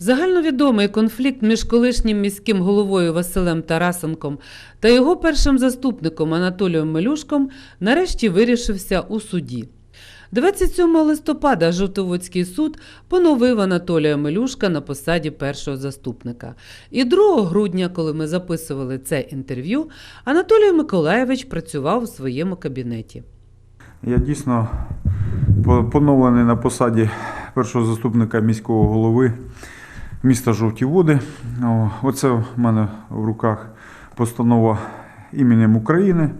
Загальновідомий конфлікт між колишнім міським головою Василем Тарасенком та його першим заступником Анатолієм Мелюшком нарешті вирішився у суді. 27 листопада Жовтоводський суд поновив Анатолія Мелюшка на посаді першого заступника. І 2 грудня, коли ми записували це інтерв'ю, Анатолій Миколаєвич працював у своєму кабінеті. Я дійсно поновлений на посаді першого заступника міського голови міста Жовті Води. Оце в мене в руках постанова іменем України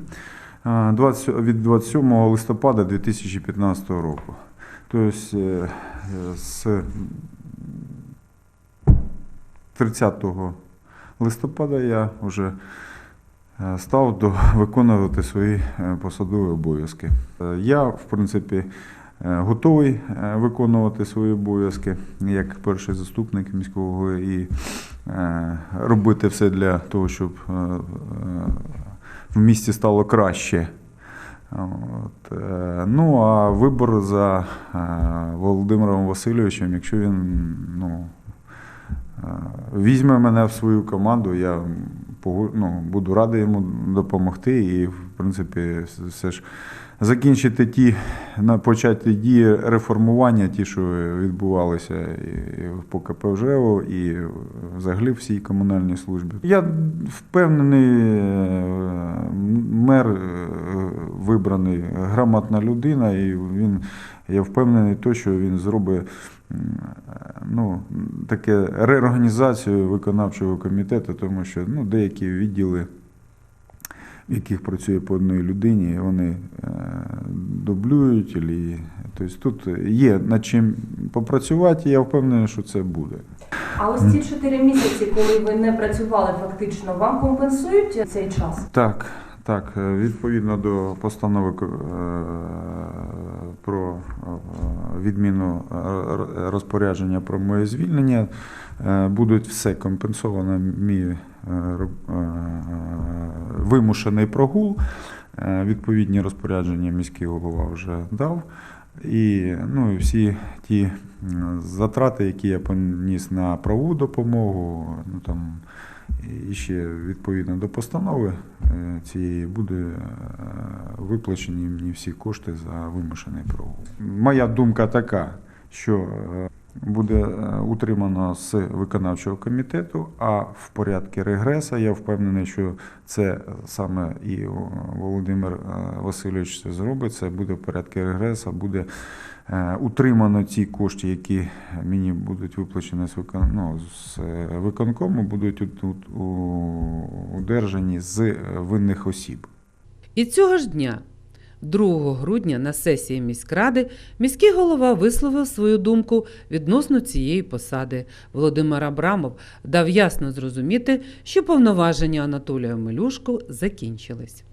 20 від 27 листопада 2015 року. Тобто е, з 30 листопада я вже е, став виконувати свої е, посадові обов'язки. Я, в принципі, готовий е, виконувати свої обов'язки як перший заступник міського і е, робити все для того, щоб е, е, в місті стало краще. От, е, ну а вибор за е, Володимиром Васильовичем, якщо він ну, е, візьме мене в свою команду, я ну, буду радий йому допомогти і, в принципі, все ж закінчити ті на початі дії реформування, ті, що відбувалися і по КПЖЕО, і взагалі всій комунальній службі. Я впевнений, е, мер е, вибраний грамотна людина, і він, я впевнений, то, що він зробить ну, таке реорганізацію виконавчого комітету, тому що ну, деякі відділи в яких працює по одній людині, вони е, дублюють. Ілі, тобто тут є над чим попрацювати, і я впевнений, що це буде. А ось ці чотири місяці, коли ви не працювали фактично, вам компенсують цей час? Так, так, е, відповідно до постанови е, про е, відміну розпорядження про моє звільнення, будуть все компенсовано мій вимушений прогул. Відповідні розпорядження міський голова вже дав. І, ну, всі ті затрати, які я поніс на правову допомогу, ну там і ще відповідно до постанови е, цієї буде е, виплачені мені всі кошти за вимушений прогул. Моя думка така, що е, буде е, утримано з виконавчого комітету, а в порядку регреса я впевнений, що це саме і Володимир е, Васильович це зробить. Це буде в порядку регреса, буде е, утримано ці кошти, які мені будуть виплачені з, ну, з е, виконкому, будуть у- удержані з е, винних осіб. І цього ж дня, 2 грудня, на сесії міськради, міський голова висловив свою думку відносно цієї посади. Володимир Абрамов дав ясно зрозуміти, що повноваження Анатолія Мелюшко закінчились.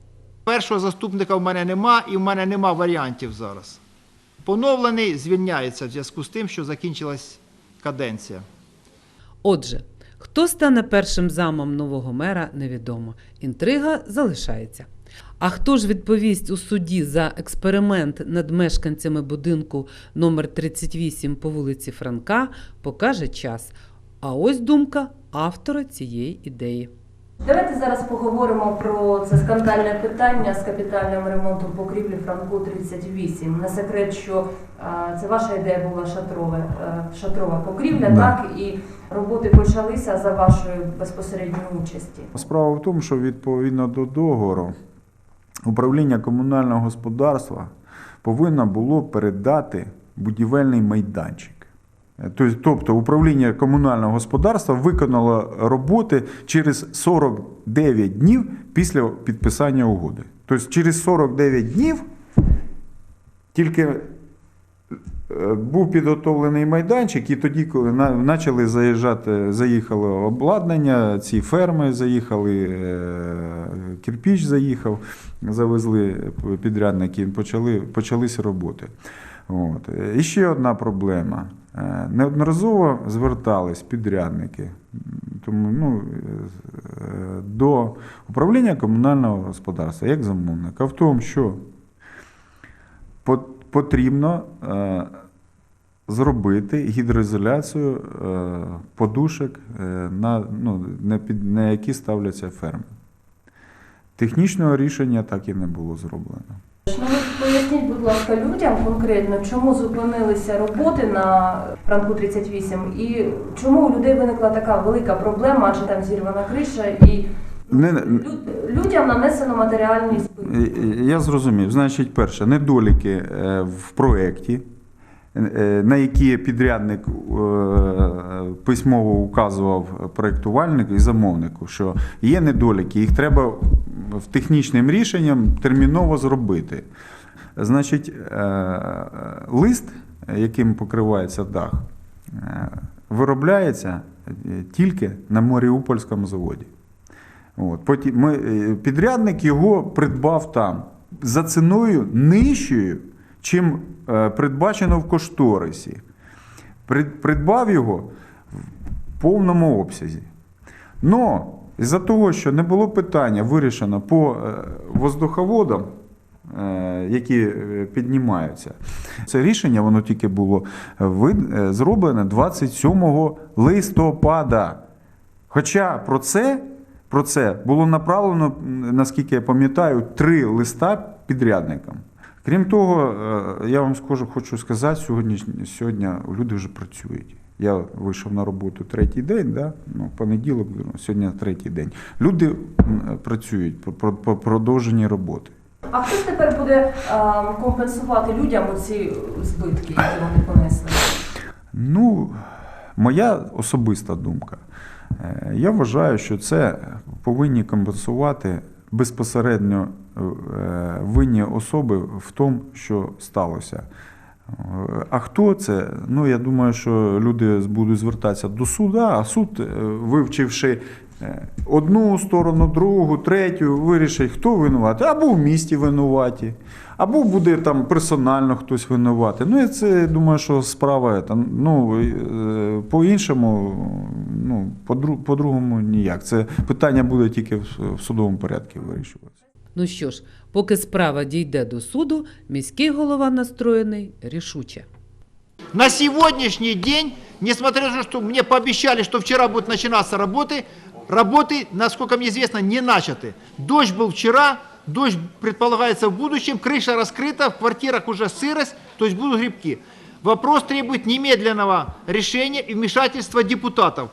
Першого заступника в мене нема, і в мене нема варіантів зараз. Поновлений звільняється в зв'язку з тим, що закінчилась каденція. Отже, хто стане першим замом нового мера, невідомо. Інтрига залишається. А хто ж відповість у суді за експеримент над мешканцями будинку номер 38 по вулиці Франка, покаже час. А ось думка автора цієї ідеї. Давайте зараз поговоримо про це скандальне питання з капітальним ремонтом покрівлі Франку 38. Не секрет, що е, це ваша ідея була шатрове, шатрова покрівля, Да. так і роботи почалися за вашої безпосередньої участі. Справа в тому, що відповідно до договору управління комунального господарства повинно було передати будівельний майданчик. Е, Тобто- управління комунального господарства виконало роботи через 49 днів після підписання угоди. Тобто через 49 днів тільки був підготовлений майданчик, і тоді, коли почали заїжджати, заїхало обладнання, ці ферми заїхали, е, кирпіч заїхав, завезли підрядники, почали, почалися роботи. От. І ще одна проблема. Е, Неодноразово звертались підрядники тому, ну, е, до управління комунального господарства як замовника в тому, що потрібно зробити гідроізоляцію е, подушок, е, на, ну, на, під, на які ставляться ферми. Технічного рішення так і не було зроблено. Ну, поясніть, будь ласка, людям конкретно, чому зупинилися роботи на Франку 38 і чому у людей виникла така велика проблема, адже там зірвана криша і Не, люд- людям нанесено матеріальні збитки. Я зрозумів. Значить, перше, недоліки е, в проєкті, на які підрядник е, письмово указував проєктувальнику і замовнику, що є недоліки, їх треба в технічним рішенням терміново зробити. Значить, е, лист, яким покривається дах, е, виробляється е, тільки на Маріупольському заводі. От. Потім ми, е, підрядник його придбав там за ціною нижчою, чим е, передбачено в кошторисі. Придбав його в повному обсязі. Но із-за того, що не було питання вирішено по е, воздуховодам, е, які піднімаються, це рішення воно тільки було зроблене 27 листопада. Хоча про це, про це було направлено, наскільки я пам'ятаю, три листа підрядникам. Крім того, е, я вам скажу, хочу сказати, сьогодні, сьогодні люди вже працюють. Я вийшов на роботу третій день, да? ну, понеділок, сьогодні третій день. Люди працюють по, по, по продовженні роботи. А хто тепер буде компенсувати людям оці збитки, які вони понесли? Ну, моя особиста думка. Е, Я вважаю, що це повинні компенсувати безпосередньо е, винні особи в тому, що сталося. Е, А хто це? Ну, я думаю, що люди будуть звертатися до суду, а суд, е, вивчивши е, одну сторону, другу, третю, вирішить, хто винуватий, або в місті винуваті, або буде там персонально хтось винуватий. Ну, і це, думаю, що справа ну, е, по-іншому, ну, по-дру- по-другому ніяк. Це питання буде тільки в судовому порядку вирішуватися. Ну що ж, поки справа дійде до суду, міський голова настроєний рішуче. На сегодняшний день, несмотря на то, что мне пообещали, что вчера будут начинаться работы, работы, насколько мне известно, не начаты. Дождь был вчера, дождь предполагается в будущем, крыша раскрыта, в квартирах уже сырость, то есть будут грибки. Вопрос требует немедленного решения и вмешательства депутатов.